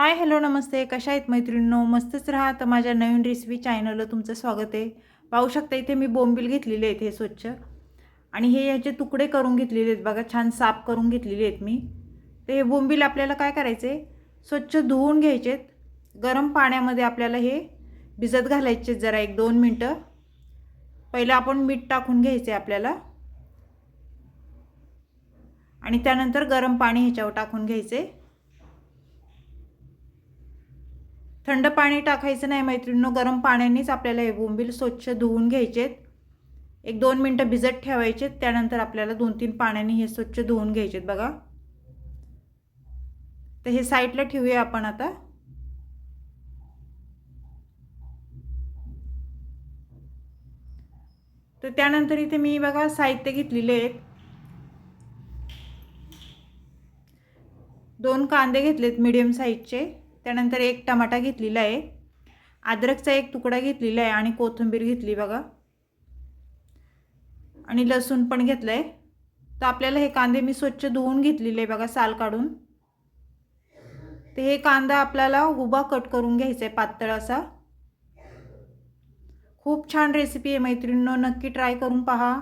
Hi hello नमस्ते. कशा आहेत मैत्रिणींनो? मस्तच राहा. तर माझ्या नवीन रेसिपी चॅनलला तुमचं स्वागत आहे. पाहू शकता इथे मी बोंबील घेतलेले आहेत हे स्वच्छ. आणि हे याचे तुकडे करून घेतलेले आहेत. बघा छान साफ करून घेतलेले आहेत मी. तर हे बोंबील आपल्याला काय करायचे स्वच्छ धुवून घ्यायचेत गरम पाण्यामध्ये आपल्याला हे भिजत घालायचे जरा एक दोन मिनटं. पहिलं आपण मीठ टाकून घ्यायचे आपल्याला. आणि त्यानंतर गरम पाणी ह्याच्यावर टाकून घ्यायचे थंड पाणी टाकायचं नाही मैत्रिणींनो गरम पाण्यानेच आपल्याला हे बोंबील स्वच्छ धुवून घ्यायचेत. एक दोन मिनटं भिजत ठेवायचेत त्यानंतर आपल्याला दोन तीन पाण्याने हे स्वच्छ धुवून घ्यायचेत बघा. तर हे साईडला ठेवूया आपण आता. तर त्यानंतर इथे मी बघा साहित्य घेतलेले आहेत. दोन कांदे घेतलेत मीडियम साईजचे त्यानंतर एक टमाटा घेतलेला आहे. अद्रकचा एक तुकडा घेतलेला आहे आणि कोथिंबीर घेतली बघा. आणि लसूण पण घेतलं आहे तर आपल्याला हे कांदे मी स्वच्छ धुवून घेतलेले आहे बघा साल काढून. तर हे कांदा आपल्याला उभा कट करून घ्यायचा आहे पातळ असा. खूप छान रेसिपी आहे मैत्रिणींनो. नक्की ट्राय करून पहा.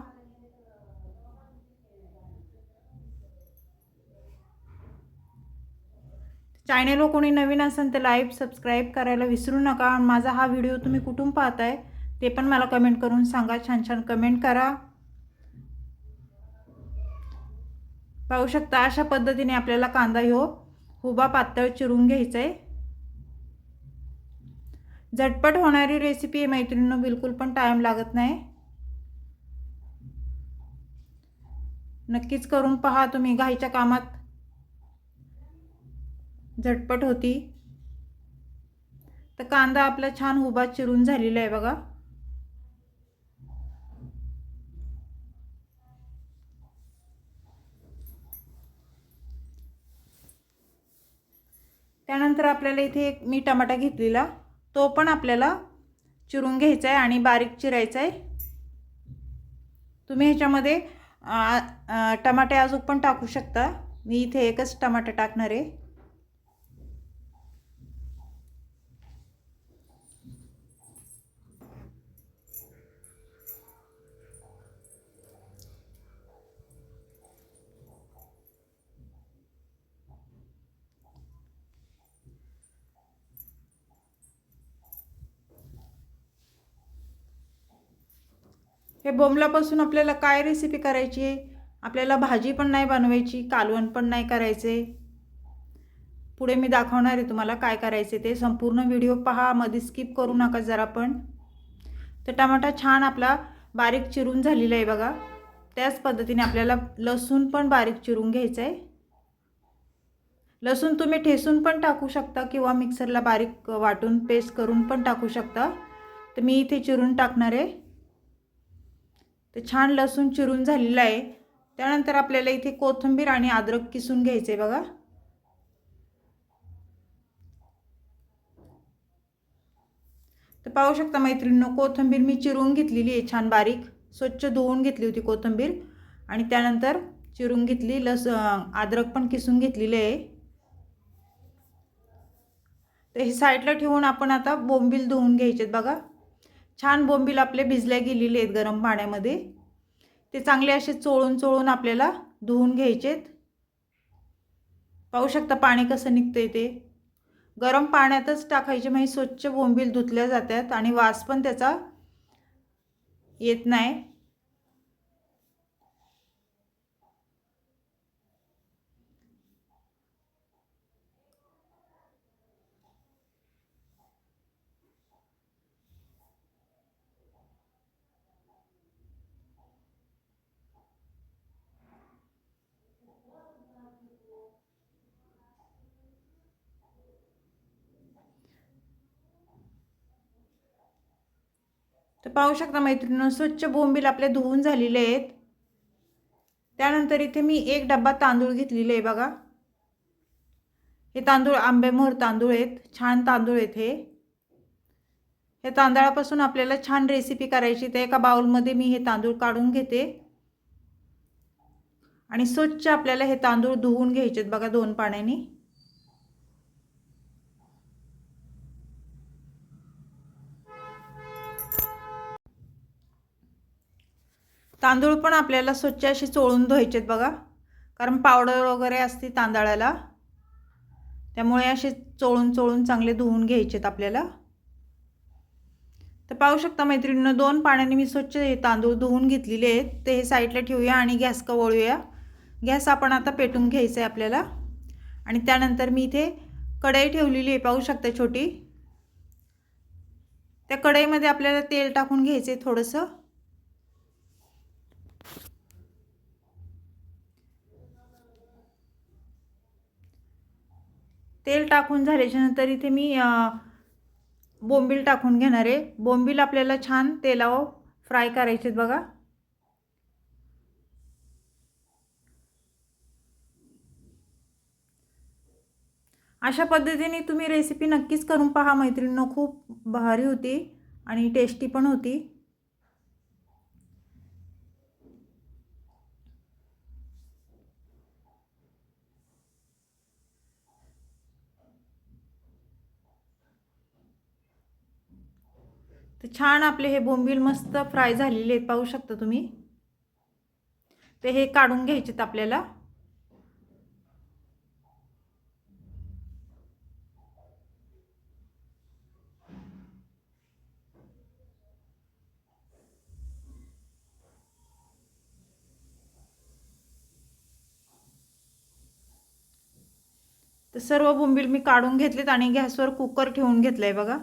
चॅनेलवर कोणी नवीन असेल तर लाईव्ह सबस्क्राईब करायला विसरू नका. माझा हा व्हिडिओ तुम्ही कुठून पाहताय ते पण मला कमेंट करून सांगा. छान छान कमेंट करा. पाहू शकता अशा पद्धतीने आपल्याला कांदा हो हुबा पातळ चिरून घ्यायचा आहे झटपट होणारी रेसिपी आहे मैत्रिणीनं बिलकुल पण टाईम लागत नाही. नक्कीच करून पहा तुम्ही. घाईच्या कामात झटपट होती. तर कांदा आपला छान उभा चिरून झालेला आहे बघा. त्यानंतर आपल्याला इथे एक मी टमाटा घेतलेला तो पण आपल्याला चिरून घ्यायचा आहे आणि बारीक चिरायचा आहे. तुम्ही ह्याच्यामध्ये टमाटे अजून पण टाकू शकता. मी इथे एकच टमाटा टाकणार आहे. हे बोंबलापासून आपल्याला काय रेसिपी करायची आहे? आपल्याला भाजी पण नाही बनवायची कालवण पण नाही करायचे. पुढे मी दाखवणार आहे तुम्हाला काय करायचे ते. संपूर्ण व्हिडिओ पहा मध्ये स्किप करू नका जरा पण. तर टमाटा छान आपला बारीक चिरून झालेला आहे बघा. त्याच पद्धतीने आपल्याला लसूण पण बारीक चिरून घ्यायचं आहे. लसूण तुम्ही ठेसून पण टाकू शकता किंवा मिक्सरला बारीक वाटून पेस्ट करून पण टाकू शकता. तर मी इथे चिरून टाकणार आहे. ते छान लसूण चिरून झालेलं आहे. त्यानंतर आपल्याला इथे कोथिंबीर आणि अद्रक किसून घ्यायचे बघा. तर पाहू शकता मैत्रिणींनो कोथिंबीर मी चिरून घेतलेली आहे छान बारीक. स्वच्छ धुवून घेतली होती कोथिंबीर. आणि त्यानंतर चिरून घेतली लस अद्रक पण किसून घेतलेले आहे. तर हे साईडला ठेवून आपण आता बोंबील धुवून घ्यायचेत बघा. छान बोंबील आपले भिजल्या गेलेले आहेत गरम पाण्यामध्ये. ते चांगले असे चोळून चोळून आपल्याला धुवून घ्यायचेत. पाहू शकता पाणी कसं निघतंय ते. गरम पाण्यातच टाकायचे म्हणजे स्वच्छ बोंबील धुतल्या जातात आणि वास पण त्याचा येत नाही. तर पाहू शकता मैत्रिणीनं स्वच्छ बोंबील आपले धुवून झालेले आहेत. त्यानंतर इथे मी एक डब्बा तांदूळ घेतलेले आहे बघा. हे तांदूळ आंबेमोहर तांदूळ आहेत. छान तांदूळ आहेत हे. हे तांदळापासून आपल्याला छान रेसिपी करायची तर एका बाउलमध्ये मी हे तांदूळ काढून घेते. आणि स्वच्छ आपल्याला हे तांदूळ धुवून घ्यायचेत बघा दोन पाण्याने. तांदूळ पण आपल्याला स्वच्छ असे चोळून धुवायचेत बघा. कारण पावडर वगैरे असते तांदळाला. त्यामुळे असे चोळून चोळून चांगले धुवून घ्यायचेत आपल्याला. तर पाहू शकता मैत्रिणीनं दोन पाण्याने मी स्वच्छ तांदूळ धुवून घेतलेले आहेत. ते हे साईडला ठेवूया आणि गॅस कवळूया गॅस आपण आता पेटून घ्यायचं आहे आपल्याला. आणि त्यानंतर मी इथे कढई ठेवलेली आहे पाहू शकता छोटी. त्या कढईमध्ये आपल्याला तेल टाकून घ्यायचं आहे थोडंसं. तेल टाकून झाल्याच्यानंतर इथे मी बोंबील टाकून घेणार आहे. बोंबील आपल्याला छान तेलावर फ्राय करायचे बघा. अशा पद्धतीने तुम्ही रेसिपी नक्कीच करून पहा. मैत्रिणींनो खूप भारी होती आणि टेस्टी पण होती. तर छान आपले हे बोंबील मस्त फ्राय झालेले आहेत पाहू शकता तुम्ही. ते हे काढून घ्यायचेत आपल्याला. तर सर्व बोंबील मी काढून घेतलेत आणि गॅसवर कुकर ठेवून घेतलं आहे बघा.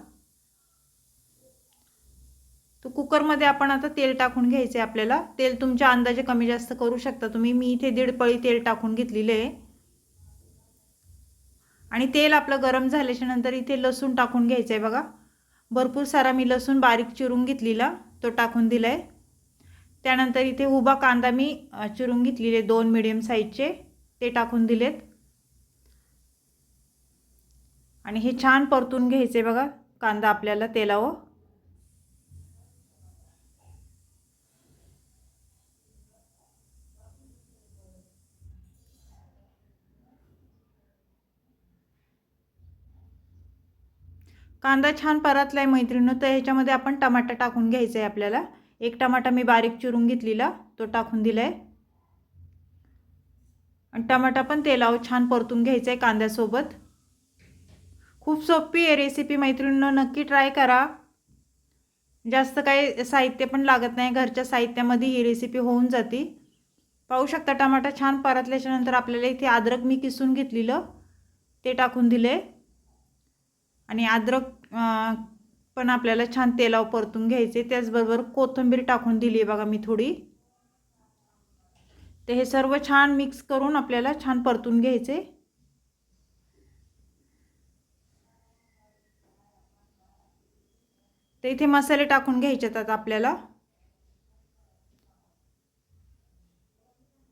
तर कुकरमध्ये आपण आता तेल टाकून घ्यायचं आहे आपल्याला. तेल तुमच्या अंदाजे कमी जास्त करू शकता तुम्ही. मी इथे दीड पळी तेल टाकून घेतलेलं आहे. आणि तेल आपलं गरम झाल्याच्यानंतर इथे लसूण टाकून घ्यायचं आहे बघा. भरपूर सारा मी लसूण बारीक चिरून घेतलेला तो टाकून दिला आहे त्यानंतर इथे उभा कांदा मी चिरून घेतलेले दोन मिडियम साईजचे ते टाकून दिलेत. आणि हे छान परतून घ्यायचे बघा कांदा आपल्याला तेलावर. कांदा छान परतला आहे मैत्रिणीनं तर ह्याच्यामध्ये आपण टमाटा टाकून घ्यायचा आहे आपल्याला. एक टमाटा मी बारीक चिरून घेतलेला तो टाकून दिला आहे आणि टमाटा पण तेलावर छान परतून घ्यायचा आहे कांद्यासोबत. खूप सोपी आहे रेसिपी मैत्रिणीनं नक्की ट्राय करा. जास्त काही साहित्य पण लागत नाही घरच्या साहित्यामध्ये ही रेसिपी होऊन जाते. पाहू शकता टमाटा छान परतल्याच्यानंतर आपल्याला इथे अद्रक मी किसून घेतलेलं ते टाकून दिले आणि अद्रक पण आपल्याला छान तेलावर परतून घ्यायचे. त्याचबरोबर कोथिंबीर टाकून दिली आहे बघा मी थोडी. ते हे सर्व छान मिक्स करून आपल्याला छान परतून घ्यायचे. ते इथे मसाले टाकून घ्यायचे आता आपल्याला.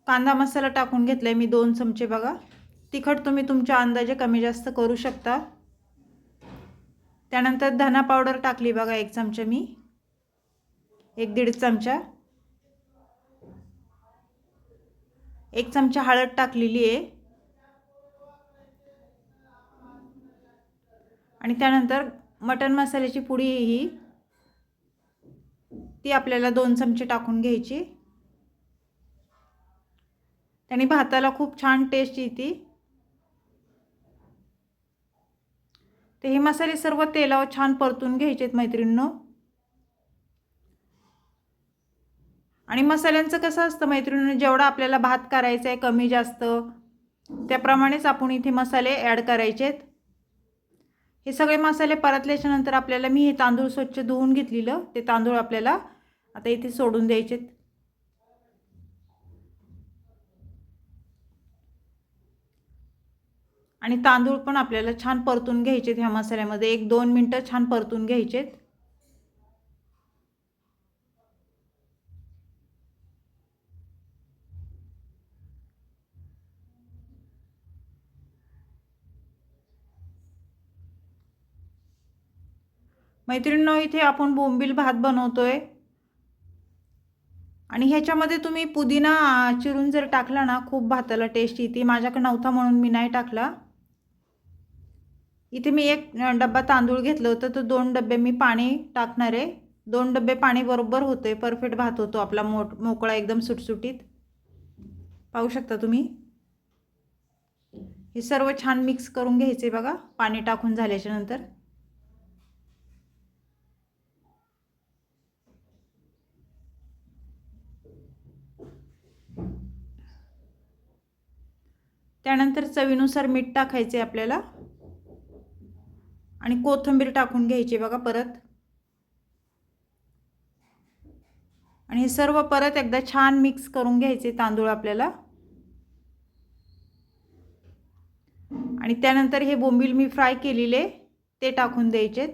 कांदा मसाला टाकून घेतलाय मी दोन चमचे बघा. तिखट तुम्ही तुमच्या अंदाजे कमी जास्त करू शकता. त्यानंतर धना पावडर टाकली बघा एक चमचा मी. एक दीड चमचा. एक चमचा हळद टाकलेली आहे. आणि त्यानंतर मटन मसाल्याची पुडी ही. ती आपल्याला दोन चमचे टाकून घ्यायची. त्याने भाताला खूप छान टेस्ट येते. ते हे मसाले सर्व तेलावर छान परतून घ्यायचेत मैत्रिणींनो. आणि मसाल्यांचं कसं असतं मैत्रिणींनो जेवढा आपल्याला भात करायचा आहे कमी जास्त त्याप्रमाणेच आपण इथे मसाले ॲड करायचेत. हे सगळे मसाले परतल्याच्यानंतर आपल्याला मी हे तांदूळ स्वच्छ धुवून घेतलेलं ते तांदूळ आपल्याला आता इथे सोडून द्यायचेत. आणि तांदूळ पण आपल्याला छान परतून घ्यायचेत ह्या मसाल्यामध्ये. एक दोन मिनटं छान परतून घ्यायचेत. मैत्रिणींनो इथे आपण बोंबील भात बनवतोय. आणि ह्याच्यामध्ये तुम्ही पुदिना चिरून जर टाकला ना खूप भाताला टेस्ट येते. माझ्याकडे नव्हता म्हणून मी नाही टाकला. इथे मी एक डब्बा तांदूळ घेतलं होतं. तर दोन डबे मी पाणी टाकणार आहे. दोन डबे पाणी बरोबर होतं आहे परफेक्ट भात होतो आपला मो मोकळा एकदम सुटसुटीत. पाहू शकता तुम्ही? हे सर्व छान मिक्स करून घ्यायचे बघा. पाणी टाकून झाल्याच्यानंतर. त्यानंतर चवीनुसार मीठ टाकायचे आपल्याला. आणि कोथिंबीर टाकून घ्यायची बघा परत. आणि हे सर्व परत एकदा छान मिक्स करून घ्यायचे तांदूळ आपल्याला. आणि त्यानंतर हे बोंबील मी फ्राय केलेले ते टाकून द्यायचेत.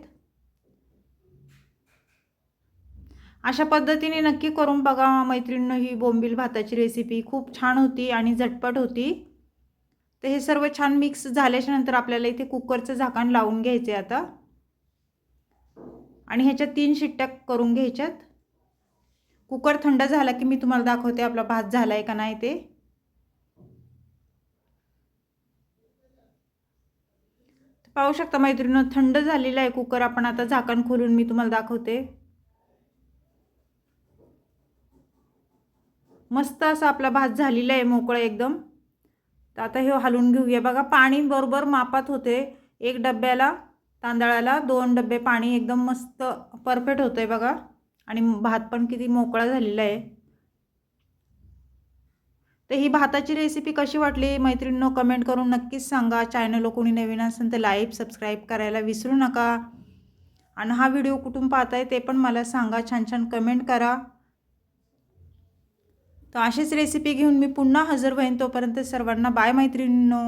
अशा पद्धतीने नक्की करून बघा मैत्रिणीनं ही बोंबील भाताची रेसिपी खूप छान होती आणि झटपट होती. तर हे सर्व छान मिक्स झाल्याच्यानंतर आपल्याला इथे कुकरचं झाकण लावून घ्यायचे आता. आणि ह्याच्यात तीन शिट्ट्या करून घ्यायच्यात. कुकर थंड झाला की मी तुम्हाला दाखवते आपला भात झाला आहे का नाही ते. पाहू शकता मैत्रिणी थंड झालेला आहे कुकर आपण आता झाकण खोलून मी तुम्हाला दाखवते. मस्त असा आपला भात झालेला आहे मोकळा एकदम. तर आता हे हलवून घेऊया. बघा पाणी बरोबर मापात होते. एक डब्याला तांदळाला दोन डबे पाणी एकदम मस्त परफेक्ट होतं आहे बघा. आणि भात पण किती मोकळा झालेला आहे. तर ही भाताची रेसिपी कशी वाटली? मैत्रिणींनो कमेंट करून नक्कीच सांगा. चॅनल कोणी नवीन असेल तर लाईक सबस्क्राईब करायला विसरू नका. आणि हा व्हिडिओ कुठून पाहताय ते पण मला सांगा. छान छान कमेंट करा. तर अशीच रेसिपी घेऊन मी पुन्हा हजर होईन तोपर्यंत सर्वांना बाय मैत्रिणींनो.